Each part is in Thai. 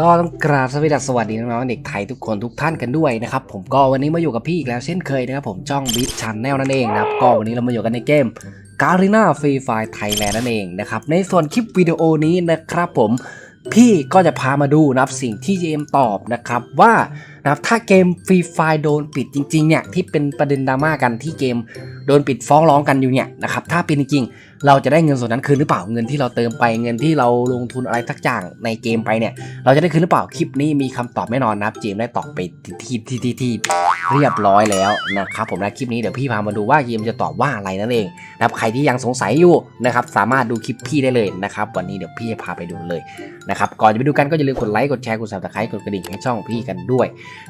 ก็ต้องกราบสวัสดีน้องๆเด็กไทยทุกคนทุกท่านกันด้วยนะครับผมก็วันนี้มาอยู่กับพี่อีกแล้วเช่นเคยนะครับผมจ้องบิ๊ชันแนลนั่นเองนะครับก็วันนี้เรามาอยู่กันในเกมการีนาฟรีไฟไทยแลนด์นั่นเองนะครับในส่วนคลิปวิดีโอนี้นะครับผมพี่ก็จะพามาดูนะครับสิ่งที่เจมตอบนะครับว่านะครับถ้าเกมฟรีไฟโดนปิดจริงๆเนี่ยที่เป็นประเด็นดราม่ากันที่เกมโดนปิดฟ้องร้องกันอยู่เนี่ยนะครับถ้าเป็นจริงเราจะได้เงินส่วนนั้นคืนหรือเปล่าเงินที่เราเติมไปเงินที่เราลงทุนอะไรสักอย่างในเกมไปเนี่ยเราจะได้คืนหรือเปล่าคลิปนี้มีคำตอบแน่นอนนะครับเจมได้ตอบไปที่ที่ที่ที่เรียบร้อยแล้วนะครับผมนะคลิปนี้เดี๋ยวพี่พามาดูว่าเจมจะตอบว่าอะไรนั่นเองนะครับใครที่ยังสงสัยอยู่นะครับสามารถดูคลิปพี่ได้เลยนะครับวันนี้เดี๋ยวพี่จะพาไปดูเลยนะครับก่อนจะไปดูกันก็อย่าลืมกดไลค์กดแชร์กดซับสไครต์กดกระดิ่งให้ช่องพี่กันด้วย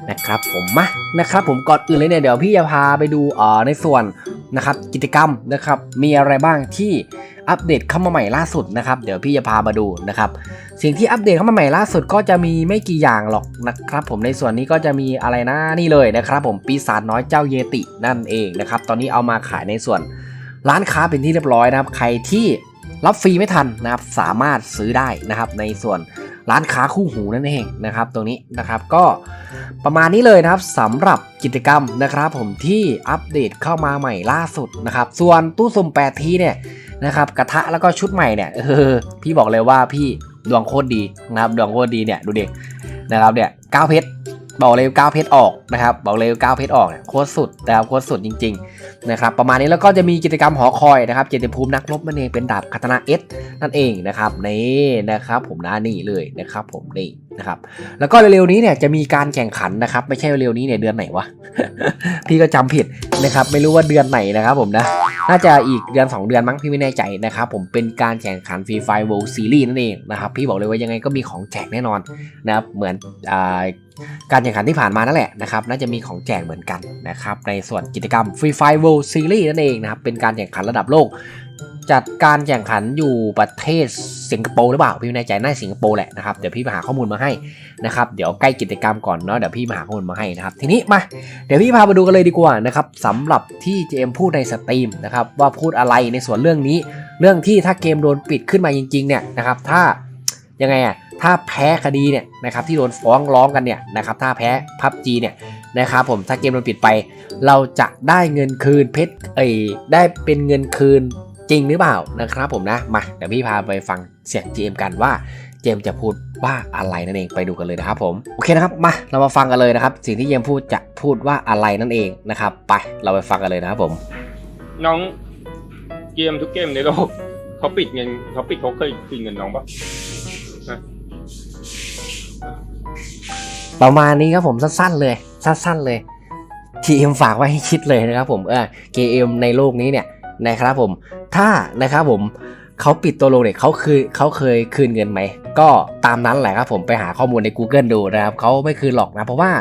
นะครับผมมานะครับผมก่อนอื่นเลยเนี่ยเดี๋ยวพี่จะพาไปดูเอ่อในส่วน นะครับกิจกรรมนะครับมีอะไรบ้างที่อัปเดตเข้ามาใหม่ล่าสุดนะครับ เดี๋ยวพี่จะพามาดูนะครับ สิ่งที่อัปเดตเข้ามาใหม่ล่าสุดก็จะมีไม่กี่อย่างหรอกนะครับ ผมในส่วนนี้ก็จะมีอะไรนะนี่เลยนะครับ ผมปีศาจน้อยเจ้าเยตินั่นเองนะครับ ตอนนี้เอามาขายในส่วนร้านค้าเป็นที่เรียบร้อยนะครับ ใครที่รับฟรีไม่ทันนะครับ สามารถซื้อได้นะครับ ในส่วน ร้านค้าคู่หูนั่นเองนะครับตรงนี้นะครับก็ประมาณนี้เลยนะครับสำหรับกิจกรรมนะครับ ผมที่อัปเดตเข้ามาใหม่ล่าสุดนะครับ ส่วนตู้สุ่ม8ทีเนี่ยนะครับกระทะแล้วก็ชุดใหม่เนี่ยเออพี่บอกเลยว่าพี่ดวงโคตรดีนะครับดวงโคตรดีเนี่ยดูเด็กนะครับเนี่ยก้าเพชร บอกเลยก้าวเพชรออกนะครับบอกเลยก้าวเพชรออกเนี่ยโคตรสุดนะครับโคตรสุดจริงๆนะครับประมาณนี้แล้วก็จะมีกิจกรรมหอคอยนะครับเจติภูมินักรบมันเองเป็นดาบคาตนาเอสนั่นเองนะครับนี่นะครับผมนะนี่เลยนะครับผมนี่ นะครับแล้วก็เร็วๆนี้เนี่ยจะมีการแข่งขันนะครับไม่ใช่เร็วๆนี้เนี่ยเดือนไหนวะ พี่ก็จำผิดนะครับไม่รู้ว่าเดือนไหนนะครับผมนะน่าจะอีกเดือน 2 เดือนมั้งพี่ไม่แน่ใจนะครับผมเป็นการแข่งขันฟรีไฟ World Series นั่นเองนะครับพี่บอกเลยว่ายังไงก็มีของแจกแน่นอนนะครับเหมือนอการแข่งขันที่ผ่านมานั่นแหละนะครับน่าจะมีของแจกเหมือนกันนะครับในส่วนกิจกรรม Free Fire World Series นั่นเองนะครับเป็นการแข่งขันระดับโลก จัดการแข่งขันอยู่ประเทศสิงคโปร์หรือเปล่าพี่ไม่แน่ใจน่าสิงคโปร์แหละนะครับเดี๋ยวพี่ไปหาข้อมูลมาให้นะครับเดี๋ยวใกล้กิจกรรมก่อนเนาะเดี๋ยวพี่มาหาข้อมูลมาให้นะครับทีนี้มาเดี๋ยวพี่พามาดูกันเลยดีกว่านะครับสำหรับที่ JM พูดในสตรีมนะครับว่าพูดอะไรในส่วนเรื่องนี้ เรื่องที่ถ้าเกมโดนปิดขึ้นมาจริงๆเนี่ยนะครับถ้ายังไงอะถ้าแพ้คดีเนี่ยนะครับที่โดนฟ้องร้องกันเนี่ยนะครับถ้าแพ้พับจีเนี่ยนะครับผมถ้าเกมโดนปิดไป เราจะได้เงินคืนเพชรเอ้ยได้เป็นเงินคืน ริงหรือเปล่านะครับผมนะ มาเดี๋ยวพี่พาไปฟังเสียง GM กันว่า เจมส์จะพูดว่าอะไรนั่นเองไปดูกันเลยนะครับผมโอเคนะครับมาเรามาฟังกันเลยนะครับ สิ่งที่เจมส์พูดจะพูดว่าอะไรนั่นเองนะครับ ไปเราไปฟังกันเลยนะครับผม น้องเกมทุกเกมในโลกเขาปิดเงินเขาปิดเขาเคยคืนเงินน้องปะประมาณนี้ครับผมสั้นๆเลยสั้นๆเลย GM ฝากไว้ให้คิดเลยนะครับผมเออ GM ในโลกนี้เนี่ย นะครับผม ถ้านะครับผมเขาปิดตัวลงเนี่ยเขาคือเขาเคยคืนเงินไหม ก็ตามนั้นแหละครับผมไปหาข้อมูลใน Google ดูนะครับเขาไม่คืนหรอกนะเพราะว่า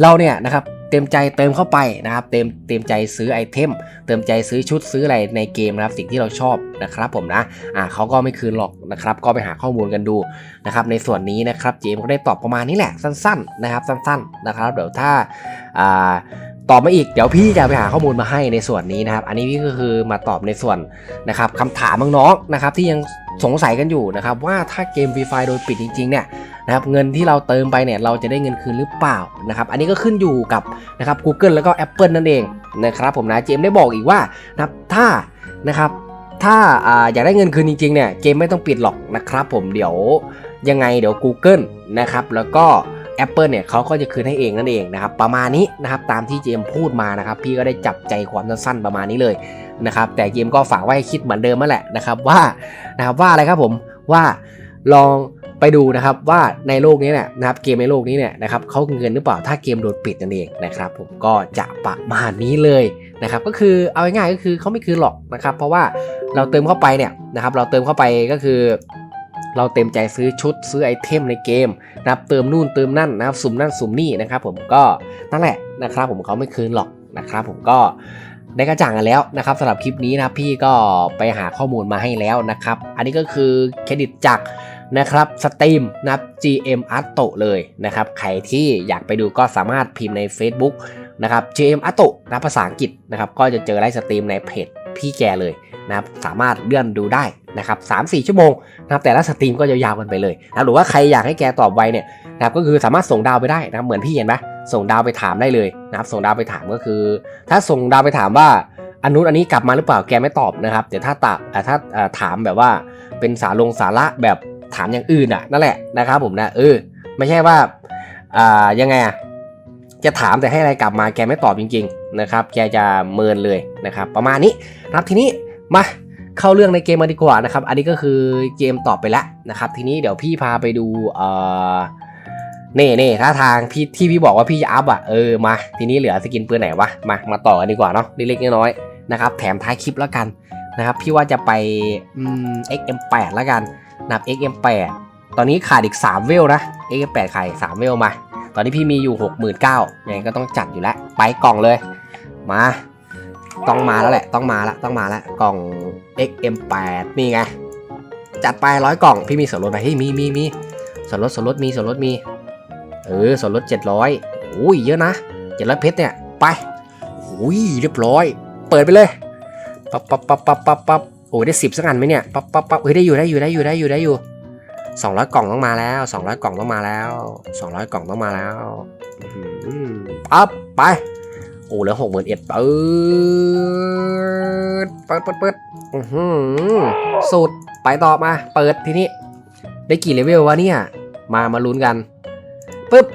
เราเนี่ยนะครับเต็มใจเติมเข้าไปนะครับเต็มเต็มใจซื้อไอเทมเติมใจซื้อชุดซื้ออะไรในเกมนะครับสิ่งที่เราชอบนะครับผมนะอ่าเขาก็ไม่คืนหรอกนะครับก็ไปหาข้อมูลกันดูนะครับในส่วนนี้นะครับเจมก็ได้ตอบประมาณนี้แหละสั้นๆนะครับสั้นๆนะครับเดี๋ยวถ้าอ่า ตอบมาอีกเดี๋ยวพี่จะไปหาข้อมูลมาให้ในส่วนนี้นะครับ อันนี้พี่ก็คือมาตอบในส่วนนะครับคำถามน้องๆนะครับที่ยังสงสัยกันอยู่นะครับว่าถ้าเกม Free Fire โดยปิดจริงๆเนี่ยนะครับเงินที่เราเติมไปเนี่ยเราจะได้เงินคืนหรือเปล่านะครับอันนี้ก็ขึ้นอยู่กับนะครับ Google แล้วก็ Apple นั่นเองนะครับผมนะเจมส์ได้บอกอีกว่านะครับถ้านะครับถ้าอ่าอยากได้เงินคืนจริงๆเนี่ยเกมไม่ต้องปิดหรอกนะครับผมเดี๋ยวยังไงเดี๋ยว Google นะครับแล้วก็ Apple เนี่ยเขาก็จะคืนให้เองนั่นเองนะครับประมาณนี้นะครับตามที่เจมพูดมานะครับพี่ก็ได้จับใจความสั้นๆประมาณนี้เลยนะครับแต่เจมก็ฝากไว้ให้คิดเหมือนเดิมนั่นแหละนะครับว่านะครับว่าอะไรครับผมว่าลองไปดูนะครับว่าในโลกนี้เนี่ยนะครับเกมในโลกนี้เนี่ยนะครับเขาคืนเงินหรือเปล่าถ้าเกมโดนปิดนั่นเองนะครับผมก็จะประมาณนี้เลยนะครับก็คือเอาง่ายๆก็คือเขาไม่คืนหรอกนะครับเพราะว่าเราเติมเข้าไปเนี่ยนะครับเราเติมเข้าไปก็คือ เราเต็มใจซื้อชุดซื้อไอเทมในเกมนะครับเติมนู่นเติมนั่นนะครับสุ่มนั่นสุ่มนี่นะครับ ผมก็นั่นแหละนะครับ ผมเขาไม่คืนหรอกนะครับผมก็ได้กระจ่างกันแล้วนะครับสำหรับคลิปนี้นะพี่ก็ไปหาข้อมูลมาให้แล้วนะครับ อันนี้ก็คือเครดิตจากนะครับสตรีมนะครับ GM Art โตเลยนะครับ ใครที่อยากไปดูก็สามารถพิมพ์ใน Facebook นะครับ GM Art โตนะภาษาอังกฤษนะครับ ก็จะเจอไลฟ์สตรีมในเพจพี่แกเลย นะครับสามารถเลื่อนดูได้นะครับ3-4ชั่วโมงนะครับแต่ละสตรีมก็ยาวๆกันไปเลยนะหรือว่าใครอยากให้แกตอบไวเนี่ยนะครับก็คือสามารถส่งดาวไปได้นะครับเหมือนพี่เห็นไหมส่งดาวไปถามได้เลยนะครับส่งดาวไปถามก็คือ ถ้าส่งดาวไปถามว่าอันนู้นอันนี้กลับมาหรือเปล่าแกไม่ตอบนะครับแต่ถ้าตอบอ่าถ้าอ่าถามแบบว่าเป็นสาลงสาระแบบถามอย่างอื่นอะนั่นแหละนะครับผมนะเออไม่ใช่ว่าอ่ายังไงอะจะถามแต่ให้อะไรกลับมาแกไม่ตอบจริง ๆ นะครับ แกจะเมินเลยนะครับ ประมาณนี้นะครับทีนี้ มาเข้าเรื่องในเกมมาดีกว่านะครับ อันนี้ก็คือเกมตอบไปแล้วนะครับ ทีนี้เดี๋ยวพี่พาไปดูเอ่อเน่เน่ท่าทางพี่ที่พี่บอกว่าพี่จะอัพอะเออมาทีนี้เหลือสกินปืนไหนวะมามาต่อกันดีกว่าเนาะเล็กๆน้อยๆนะครับ แถมท้ายคลิปแล้วกันนะครับ พี่ว่าจะไปอืม XM8 แล้วกันนับ XM8 ตอนนี้ขาดอีก 3 เวลนะ XM8 ขาดอีก3เวลมา ตอนนี้พี่มีอยู่ 69,000ยังไงก็ต้องจัดอยู่แล้ว ไปกล่องเลย มา ต้องมาแล้วแหละต้องมาละต้องมาละกล่อง XM8 นี่ไงจัดไปร้อยกล่องพี่มีส่วนลดไหมเฮ้ยมีมีมีส่วนลดส่วนลดมีส่วนลดมีเออส่วนลด700อุ้ยเยอะนะ700เพชรเนี่ยไปอุ้ยเรียบร้อย เปิดไปเลยปั๊บปั๊บปั๊บปั๊บปั๊บปั๊บโอ้ยได้สิบสักอันไหมเนี่ยปั๊บปั๊บปั๊บเฮ้ยได้อยู่ได้อยู่ได้อยู่ได้อยู่ได้อยู่สองร้อยกล่องต้องมาแล้วสองร้อยกล่องต้องมาแล้วสองร้อยกล่องต้องมาแล้วอื้อปั๊บไป อ้เหลือหกหมื่นเอ็ดเปิดเปิดเปิดเปิดอือหือสุดไปต่อมา เปิดทีนี้ ได้กี่เลเวลวะเนี่ย มามาลุ้นกันปึ๊บ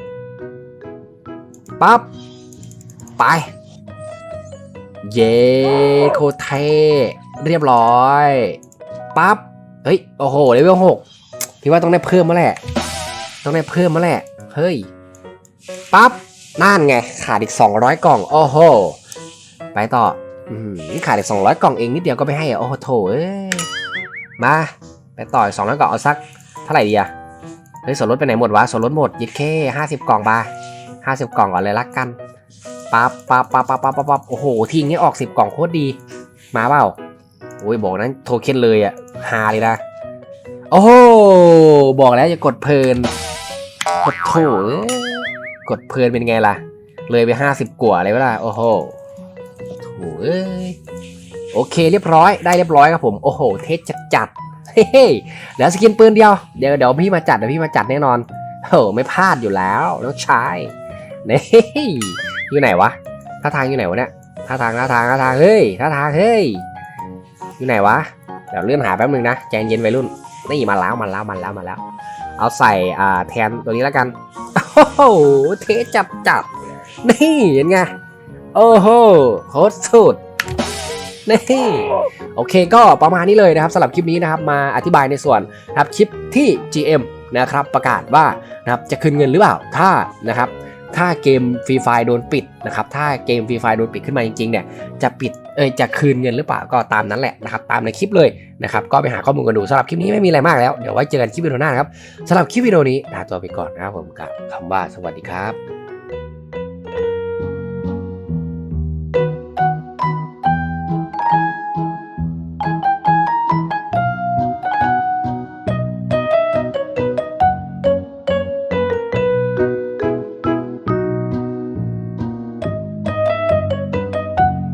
ปั๊บไป เย้โคเทเรียบร้อยปั๊บเฮ้ยโอ้โหเลเวลหกพี่ว่าต้องได้เพิ่มมาแหละ ต้องได้เพิ่มมาแหละ เฮ้ยปั๊บ นั่นไง ขาดอีก 200 กล่อง โอ้โห ไปต่ออืมนี่ขาดอีก 200 กล่องเองนิดเดียวก็ไม่ให้อะโอ้โหโถเอ้ยมา ไปต่ออีก200 กล่องเอาสักเท่าไหร่ดีอะเฮ้ยส่วนลดไปไหนหมดวะส่วนลดหมดยิดแค่50 กล่องบา50กล่องก่อนเลยละกันปั๊บปั๊บปั๊บปั๊บปั๊บปั๊บบโอ้โหทีนี้ออกสิบกล่องโคตรดี มาเปล่าโอ้ยบอกนั้นโทเค็นเลยอะฮาเลยนะโอ้โหบอกแล้วอย่ากดเพลินกดโถ กดเพลินเป็นไงล่ะ เลยไปห้าสิบกว่าเลยวะล่ะโอ้โหโถเอ้ยโอเคเรียบร้อยได้เรียบร้อยครับผม โอ้โห เทสจัดจัดเฮ้ยเดี๋ยวสกินปืนเดียวเดี๋ยวเดี๋ยวพี่มาจัดเดี๋ยวพี่มาจัดแน่นอนโอ้ไม่พลาดอยู่แล้วแล้วชายนี่อยู่ไหนวะท่าทางอยู่ไหนวะเนี่ยท่าทางท่าทางท่าทางเฮ้ยท่าทางเฮ้ยอยู่ไหนวะเดี๋ยวเลื่อนหาแป๊บนึงนะใจเย็นวัยรุ่นนี่มาแล้วมาแล้วมาแล้วมาแล้ว เอาใส่อ่าแทนตัวนี้แล้วกัน โอ้โหเทจับจับนี่เห็นไง โอ้โหโคตรสุดนี่โอเคก็ประมาณนี้เลยนะครับสำหรับคลิปนี้นะครับมาอธิบายในส่วนนะครับคลิปที่ GM นะครับประกาศว่านะครับจะคืนเงินหรือเปล่าถ้านะครับถ้าเกมฟรีไฟโดนปิดนะครับถ้าเกมฟรีไฟโดนปิดขึ้นมาจริงๆเนี่ยจะปิด เอยจะคืนเงินหรือเปล่าก็ตามนั้นแหละนะครับตามในคลิปเลยนะครับก็ไปหาข้อมูลกันดูสำหรับคลิปนี้ไม่มีอะไรมากแล้วเดี๋ยวไว้เจอกันคลิปวิดีโอหน้านะครับสำหรับคลิปวิดีโอนี้ลาตัวไปก่อนนะครับผมกับคำว่าสวัสดีครับ